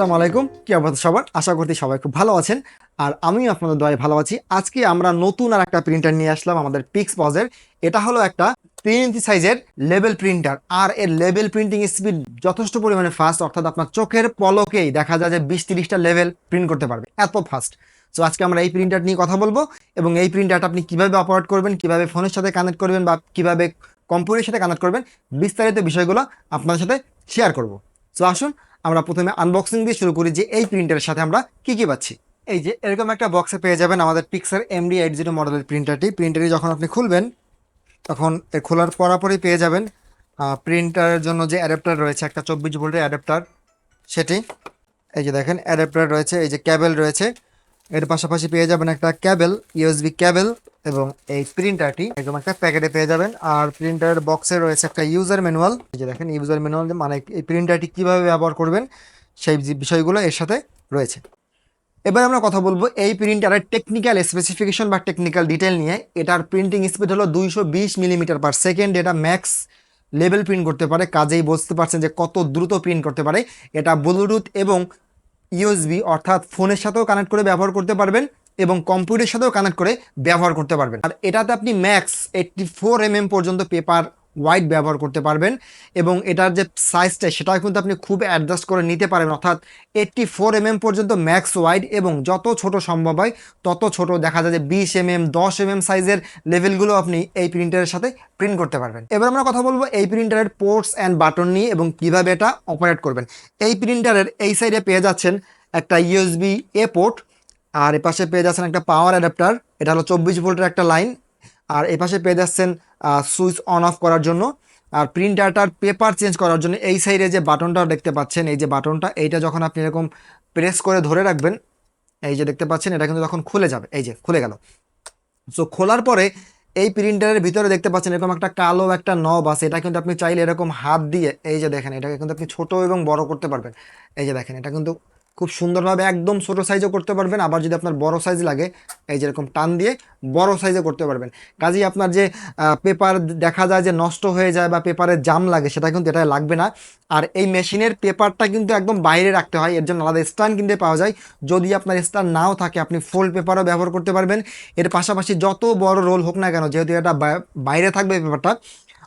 আসসালামু আলাইকুম। কি অবস্থা সবার? আশা করছি সবাই খুব ভালো আছেন। আর আমিও আপনাদের দয়ে ভালো আছি। আজকে আমরা নতুন আর একটা প্রিন্টার নিয়ে আসলাম আমাদের পিক্স পজের এটা হলো একটা তিন ইঞ্চি সাইজের লেবেল প্রিন্টার আর এর লেবেল প্রিন্টিং স্পিড যথেষ্ট পরিমাণে ফাস্ট অর্থাৎ আপনার চোখের পলকেই দেখা যায় যে বিশ তিরিশটা লেভেল প্রিন্ট করতে পারবে। এত ফাস্ট সো আজকে আমরা এই প্রিন্টার নিয়ে কথা বলব এবং এই প্রিন্টারটা আপনি কীভাবে অপারেট করবেন, কীভাবে ফোনের সাথে কানেক্ট করবেন বা কীভাবে কম্পিউটারের সাথে কানেক্ট করবেন, বিস্তারিত বিষয়গুলো আপনাদের সাথে শেয়ার করব। সো আসুন, আমরা প্রথমে আনবক্সিং দিয়ে শুরু করি যে এই প্রিন্টারের সাথে আমরা কী কী পাচ্ছি। এই যে, এরকম একটা বক্সে পেয়ে যাবেন আমাদের পিক্সার এমডি এইট জিরো মডেলের প্রিন্টারটি প্রিন্টারটি যখন আপনি খুলবেন, তখন এ খোলার পরাপরই পেয়ে যাবেন প্রিন্টারের জন্য যে অ্যাডাপ্টার রয়েছে, একটা চব্বিশ ভোল্টের অ্যাডাপ্টার সেটি। এই যে দেখেন অ্যাডাপ্টার রয়েছে, এই যে ক্যাবেল রয়েছে। এর পাশাপাশি পেয়ে যাবেন একটা ক্যাবেল ইউএসবি ক্যাবেল এবং এই প্রিন্টারটি। একদম একটা প্যাকেটে পেয়ে যাবেন। আর প্রিন্টার বক্সে রয়েছে একটা ইউজার ম্যানুয়াল যে দেখেন ইউজার ম্যানুয়াল মানে এই প্রিন্টারটি কীভাবে ব্যবহার করবেন, সেই বিষয়গুলো এর সাথে রয়েছে। এবার আমরা কথা বলব এই প্রিন্টারের টেকনিক্যাল স্পেসিফিকেশন বা টেকনিক্যাল ডিটেল নিয়ে। এটার প্রিন্টিং স্পিড হলো দুইশো বিশ মিলিমিটার পার সেকেন্ড এটা ম্যাক্স লেভেল প্রিন্ট করতে পারে। কাজেই বুঝতে পারছেন যে কত দ্রুত প্রিন্ট করতে পারে। এটা ব্লুটুথ এবং ইউএসবি অর্থাৎ ফোনের সাথেও কানেক্ট করে ব্যবহার করতে পারবেন এবং কম্পিউটারের সাথেও কানেক্ট করে ব্যবহার করতে পারবেন। আর এটাতে আপনি ম্যাক্স এইটটি ফোর এমএম পর্যন্ত পেপার ওয়াইড ব্যবহার করতে পারবেন এবং এটার যে সাইজটা সেটাও কিন্তু আপনি খুব অ্যাডজাস্ট করে নিতে পারবেন। অর্থাৎ এইটটি ফোর এমএম পর্যন্ত ম্যাক্স ওয়াইড এবং যত ছোট সম্ভব হয় তত ছোট। দেখা যায় যে বিশ এমএম দশ এমএম সাইজের লেভেলগুলো আপনি এই প্রিন্টারের সাথে প্রিন্ট করতে পারবেন। এবার আমরা কথা বলব এই প্রিন্টারের পোর্টস অ্যান্ড বাটন নিয়ে এবং কীভাবে এটা অপারেট করবেন। এই প্রিন্টারের এই সাইডে পেয়ে যাচ্ছেন একটা ইউএসবি এ পোর্ট আর এ পাশে পেয়ে যাচ্ছেন একটা পাওয়ার অ্যাডাপ্টার এটা হলো চব্বিশ ভোল্টের একটা লাইন আর এ পাশে পেয়ে যাচ্ছেন সুইচ অন অফ করার জন্য। আর প্রিন্টারটার পেপার চেঞ্জ করার জন্য এই সাইডে যে বাটনটা দেখতে পাচ্ছেন, এই যে বাটনটা, এইটা যখন আপনি এরকম প্রেস করে ধরে রাখবেন, এই যে দেখতে পাচ্ছেন, এটা কিন্তু তখন খুলে যাবে। এই যে, খুলে গেল। সো খোলার পরে এই প্রিন্টারের ভিতরে দেখতে পাচ্ছেন, এরকম একটা কালো একটা নব আছে। এটা কিন্তু আপনি চাইলে এরকম হাত দিয়ে, এই যে দেখেন, এটাকে কিন্তু আপনি ছোট এবং বড় করতে পারবেন। এই যে দেখেন, এটা কিন্তু খুব সুন্দরভাবে একদম ছোটো সাইজও করতে পারবেন, আবার যদি আপনার বড় সাইজ লাগে, এই যেরকম টান দিয়ে বড় সাইজে করতে পারবেন। কাজেই আপনার যে পেপার দেখা যায় যে নষ্ট হয়ে যায় বা পেপারের জাম লাগে, সেটা কিন্তু এটা লাগবে না। আর এই মেশিনের পেপারটা কিন্তু একদম বাইরে রাখতে হয়, এর জন্য আলাদা স্ট্যান্ড কিনতে পাওয়া যায়। যদি আপনার স্ট্যান্ড নাও থাকে, আপনি ফোল্ড পেপারও ব্যবহার করতে পারবেন। এর পাশাপাশি যত বড় রোল হোক না কেন, যেহেতু এটা বাইরে থাকবে পেপারটা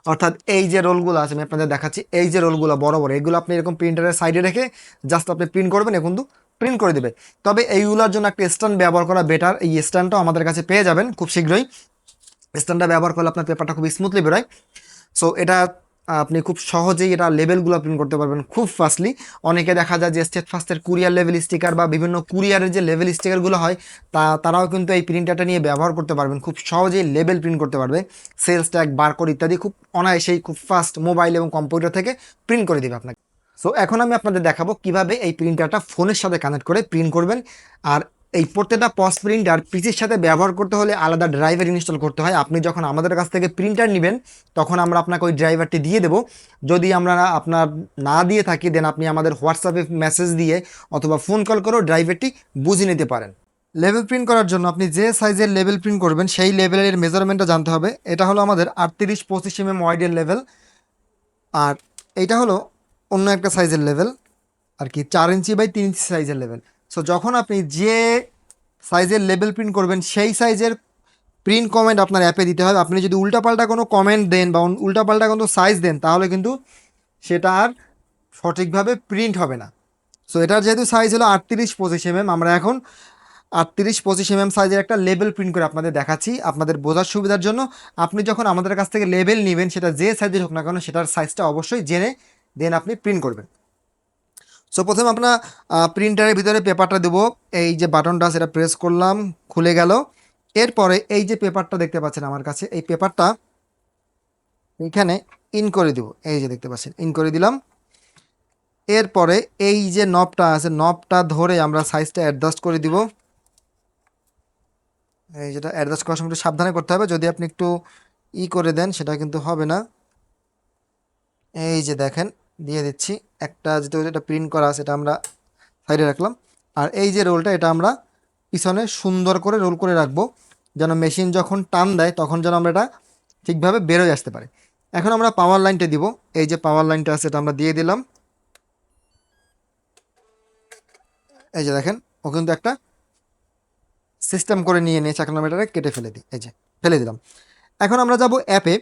অর্থাৎ এই যে রোলগুলো আছে, আমি আপনাদের দেখাচ্ছি, এই যে রোলগুলো বড় বড়, এগুলো আপনি এরকম প্রিন্টারের সাইডে রেখে জাস্ট আপনি প্রিন্ট করবেন, এখন প্রিন্ট করে দেবে। তবে এইগুলোর জন্য একটা স্ট্যান্ড ব্যবহার করা বেটার এই স্ট্যান্ডটাও আমাদের কাছে পেয়ে যাবেন খুব শীঘ্রই। স্ট্যান্ডটা ব্যবহার করলে আপনার পেপারটা খুব স্মুথলি বেরোয়। সো এটা আপনি খুব সহজেই এটা লেভেলগুলো প্রিন্ট করতে পারবেন খুব ফাস্টলি অনেকে দেখা যায় যে স্টেট ফাস্টের কুরিয়ার লেভেল স্টিকার বা বিভিন্ন কুরিয়ারের যে লেভেল স্টিকারগুলো হয়, তা তারাও কিন্তু এই প্রিন্টারটা নিয়ে ব্যবহার করতে পারবেন। খুব সহজেই লেভেল প্রিন্ট করতে পারবে। সেলস ট্যাগ বারকোড ইত্যাদি খুব অনায়াসেই খুব ফাস্ট মোবাইল এবং কম্পিউটার থেকে প্রিন্ট করে দেবে আপনাকে। সো এখন আমি আপনাদের দেখাবো কীভাবে এই প্রিন্টারটা ফোনের সাথে কানেক্ট করে প্রিন্ট করবেন। আর এই প্রত্যেকটা পস প্রিন্টার পিসির সাথে ব্যবহার করতে হলে আলাদা ড্রাইভার ইনস্টল করতে হয়। আপনি যখন আমাদের কাছ থেকে প্রিন্টার নেবেন, তখন আমরা আপনাকে ওই ড্রাইভারটি দিয়ে দেবো। যদি আমরা আপনার না দিয়ে থাকি দেন আপনি আমাদের হোয়াটসঅ্যাপে মেসেজ দিয়ে অথবা ফোন কল করেও ড্রাইভারটি বুঝে নিতে পারেন। লেভেল প্রিন্ট করার জন্য আপনি যে সাইজের লেভেল প্রিন্ট করবেন, সেই লেভেলের মেজারমেন্টটা জানতে হবে। এটা হলো আমাদের আটত্রিশ পঁচিশ এম এম ওয়াইডের লেভেল আর এইটা হলো অন্য একটা সাইজের লেভেল আর কি, চার ইঞ্চি বাই তিন ইঞ্চি সাইজের লেভেল সো যখন আপনি যে সাইজের লেবেল প্রিন্ট করবেন, সেই সাইজের প্রিন্ট কমেন্ট আপনার অ্যাপে দিতে হবে। আপনি যদি উল্টাপাল্টা কোনো কমেন্ট দেন বা উল্টাপাল্টা কোনো সাইজ দেন, তাহলে কিন্তু সেটা আর সঠিকভাবে প্রিন্ট হবে না। সো এটার যেহেতু সাইজ হলো আটত্রিশ পঁচিশ এমএম আমরা এখন আটত্রিশ পঁচিশ এমএম সাইজের একটা লেবেল প্রিন্ট করে আপনাদের দেখাচ্ছি, আপনাদের বোঝার সুবিধার জন্য। আপনি যখন আমাদের কাছ থেকে লেবেল নেবেন, সেটা যে সাইজের হোক না কেন, সেটার সাইজটা অবশ্যই জেনে দেন আপনি প্রিন্ট করবেন। সো প্রথমে আপনার প্রিন্টারের ভিতরে পেপারটা দেবো। এই যে বাটনটা সেটা প্রেস করলাম, খুলে গেল। এরপরে এই যে পেপারটা দেখতে পাচ্ছেন আমার কাছে, এই পেপারটা এখানে ইন করে দিব। এই যে দেখতে পাচ্ছেন ইন করে দিলাম। এরপরে এই যে নবটা আছে নবটা ধরে আমরা সাইজটা অ্যাডজাস্ট করে দিব। এই যেটা অ্যাডজাস্ট করার সময় একটু সাবধানে করতে হবে। যদি আপনি একটু ই করে দেন, সেটা কিন্তু হবে না। এই যে দেখেন, দিয়ে দিচ্ছি। একটা যেটা যেটা প্রিন্ট করা এটা আমরা সাইডে রাখলাম। আর এই যে রোলটা এটা আমরা পিছনে সুন্দর করে রোল করে রাখব, যেন মেশিন যখন টান দেয়, তখন যেন আমরা এটা ঠিকভাবে বেরোয় আসতে পারে। এখন আমরা পাওয়ার লাইনটা দিব। এই যে পাওয়ার লাইনটা আছে, এটা আমরা দিয়ে দিলাম। এই যে দেখেন, ও কিন্তু একটা সিস্টেম করে নিয়ে নিয়ে চাকনামিটারে কেটে ফেলে দিই এই যে, ফেলে দিলাম। এখন আমরা যাব অ্যাপে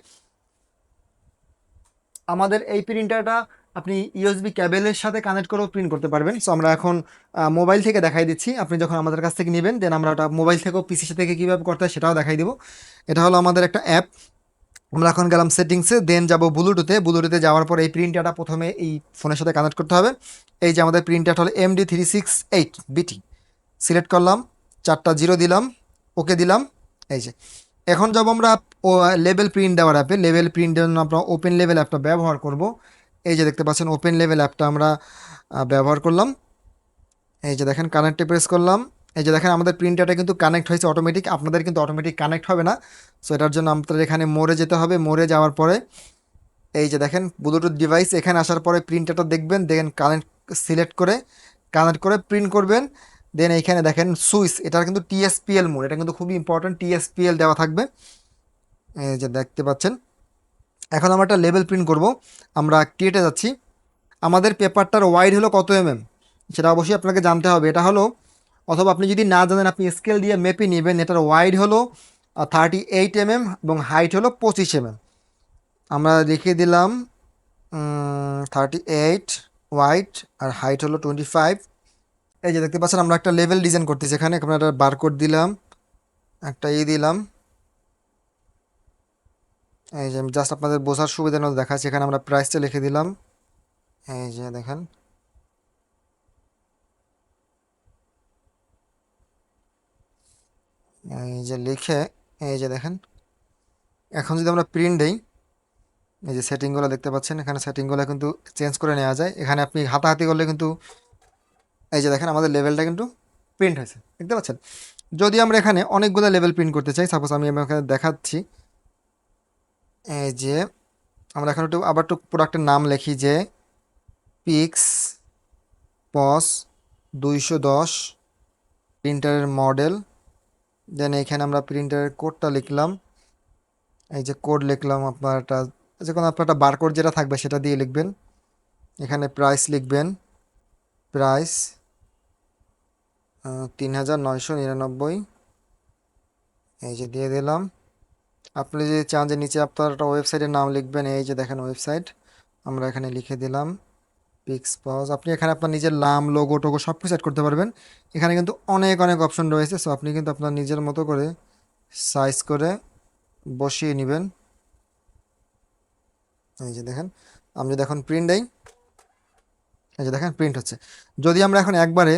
আমাদের এই প্রিন্টারটা আপনি ইউএসবি ক্যাবেলের সাথে কানেক্ট করেও প্রিন্ট করতে পারবেন। সো আমরা এখন মোবাইল থেকে দেখাই দিচ্ছি। আপনি যখন আমাদের কাছ থেকে নেবেন দেন আমরা ওটা মোবাইল থেকেও পিসি থেকে কীভাবে করতে হয় সেটাও দেখাই দিব। এটা হলো আমাদের একটা অ্যাপ আমরা এখন গেলাম সেটিংসে দেন যাব ব্লুটুথে ব্লুটুথে যাওয়ার পর এই প্রিন্টারটা প্রথমে এই ফোনের সাথে কানেক্ট করতে হবে। এই যে আমাদের প্রিন্টারটা হলো MD three six eight BT select করলাম, চারটা জিরো দিলাম ওকে দিলাম, এই যে। এখন যাব আমরা লেভেল প্রিন্ট দেওয়ার অ্যাপে লেভেল প্রিন্টের জন্য আমরা ওপেন লেভেল অ্যাপটা ব্যবহার করব। এই যে দেখতে পাচ্ছেন ওপেন লেভেল অ্যাপটা আমরা ব্যবহার করলাম। এই যে দেখেন কানেক্টে প্রেস করলাম। এই যে দেখেন আমাদের প্রিন্টারটা কিন্তু কানেক্ট হয়েছে অটোমেটিক আপনাদের কিন্তু অটোমেটিক কানেক্ট হবে না। সো এটার জন্য আপনাদের এখানে মোড়ে যেতে হবে। মোড়ে যাওয়ার পরে এই যে দেখেন ব্লুটুথ ডিভাইস এখানে আসার পরে প্রিন্টারটা দেখবেন দেখেন কানেক্ট সিলেক্ট করে কানেক্ট করে প্রিন্ট করবেন। দেন এইখানে দেখেন সুইচ এটার কিন্তু টিএসপিএল মোড এটা কিন্তু খুবই ইম্পর্ট্যান্ট টিএসপিএল দেওয়া থাকবে। এই যে দেখতে পাচ্ছেন। এখন আমরা একটা লেভেল প্রিন্ট করব। আমরা ক্রিয়েটে যাচ্ছি। আমাদের পেপারটার ওয়াইড হলো কত এমএম সেটা অবশ্যই আপনাকে জানতে হবে। এটা হলো, অথবা আপনি যদি না জানেন, আপনি স্কেল দিয়ে মেপে নেবেন, এটার ওয়াইড হলো থার্টি এইট এমএম এবং হাইট হলো পঁচিশ এমএম আমরা লিখে দিলাম থার্টি এইট ওয়াইড আর হাইট হলো টোয়েন্টি ফাইভ এই যে দেখতে পাচ্ছেন, আমরা একটা লেভেল ডিজাইন করতেছি এখানে। আমরা একটা বারকোড দিলাম, একটা ই দিলাম। এই যে জাস্ট আপনাদের বোঝার সুবিধার মধ্যে দেখাচ্ছি, এখানে আমরা প্রাইসটা লিখে দিলাম। এই যে দেখেন। এই যে লিখে, এই যে দেখেন। এখন যদি আমরা প্রিন্ট দিই, এই যে সেটিংগুলো দেখতে পাচ্ছেন, এখানে সেটিংগুলো কিন্তু চেঞ্জ করে নেওয়া যায়। এখানে আপনি হাতাহাতি করলে কিন্তু, এই যে দেখেন আমাদের লেভেলটা কিন্তু প্রিন্ট হয়েছে। দেখতে পাচ্ছেন? যদি আমরা এখানে অনেকগুলো লেভেল প্রিন্ট করতে চাই সাপোজ আমি এখানে দেখাচ্ছি। যে, আমরা এখন একটু, আবার একটু প্রোডাক্টের নাম লিখি যে পিক্স পস দুইশো দশ প্রিন্টারের মডেল দেন এখানে আমরা প্রিন্টারের কোডটা লিখলাম। এই যে কোড লিখলাম আপনার একটা যে কোনো আপনার একটা বারকোড যেটা থাকবে সেটা দিয়ে লিখবেন। এখানে প্রাইস লিখবেন। প্রাইস তিন হাজার নয়শো নিরানব্বই। এই যে দিয়ে দিলাম। আপনি যদি চান যে নিচে আপনার ওয়েবসাইটের নাম লিখবেন, এই যে দেখেন ওয়েবসাইট আমরা এখানে লিখে দিলাম পিক্স পজ আপনি এখানে আপনার নিজের নাম লোগো টোগো সব কিছু অ্যাড করতে পারবেন। এখানে কিন্তু অনেক অনেক অপশন রয়েছে। সো আপনি কিন্তু আপনার নিজের মতো করে সাইজ করে বসিয়ে নেবেন। এই যে দেখেন, আমি যদি এখন প্রিন্ট দেই, এই যে দেখেন প্রিন্ট হচ্ছে। যদি আমরা এখন একবারে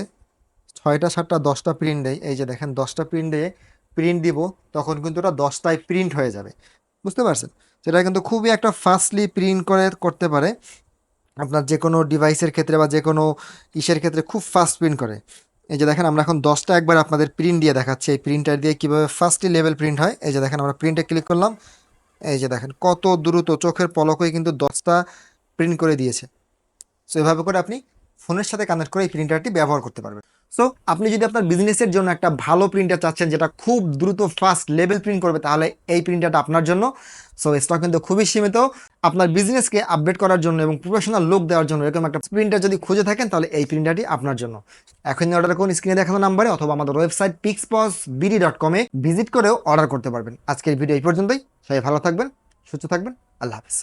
ছয়টা, সাতটা, দশটা প্রিন্ট দেই, এই যে দেখেন, দশটা প্রিন্ট দিয়ে প্রিন্ট দিব, তখন কিন্তু ওটা দশটায় প্রিন্ট হয়ে যাবে। বুঝতে পারছেন? সেটা কিন্তু খুবই একটা ফাস্টলি প্রিন্ট করে, করতে পারে। আপনার যে কোনো ডিভাইসের ক্ষেত্রে বা যে কোনো ইসের ক্ষেত্রে খুব ফাস্ট প্রিন্ট করে। এই যে দেখেন, আমরা এখন দশটা একবার আপনাদের প্রিন্ট দিয়ে দেখাচ্ছি। এই প্রিন্টার দিয়ে কীভাবে ফাস্টলি লেভেল প্রিন্ট হয়? এই যে দেখেন, আমরা প্রিন্টে ক্লিক করলাম। এই যে দেখেন, কত দ্রুত চোখের পলকই কিন্তু দশটা প্রিন্ট করে দিয়েছে। সো এভাবে করে আপনি ফোনের সাথে কানেক্ট করে এই প্রিন্টারটি ব্যবহার করতে পারবেন। সো আপনি যদি আপনার বিজনেসের জন্য একটা ভালো প্রিন্টার চাচ্ছেন, যেটা খুব দ্রুত ফাস্ট লেভেল প্রিন্ট করবে, তাহলে এই প্রিন্টারটা আপনার জন্য। সো স্টক কিন্তু খুবই সীমিত। আপনার বিজনেসকে আপডেট করার জন্য এবং প্রফেশনাল লুক দেওয়ার জন্য এরকম একটা প্রিন্টার যদি খুঁজে থাকেন, তাহলে এই প্রিন্টারটি আপনার জন্য। এখনই অর্ডার করুন স্ক্রিনে দেখানো নাম্বারে অথবা আমাদের ওয়েবসাইট পিক্সপস বিডি ডট কমে ভিজিট করেও অর্ডার করতে পারবেন। আজকের ভিডিও এই পর্যন্তই। সবাই ভালো থাকবেন, সুস্থ থাকবেন। আল্লাহ হাফিজ।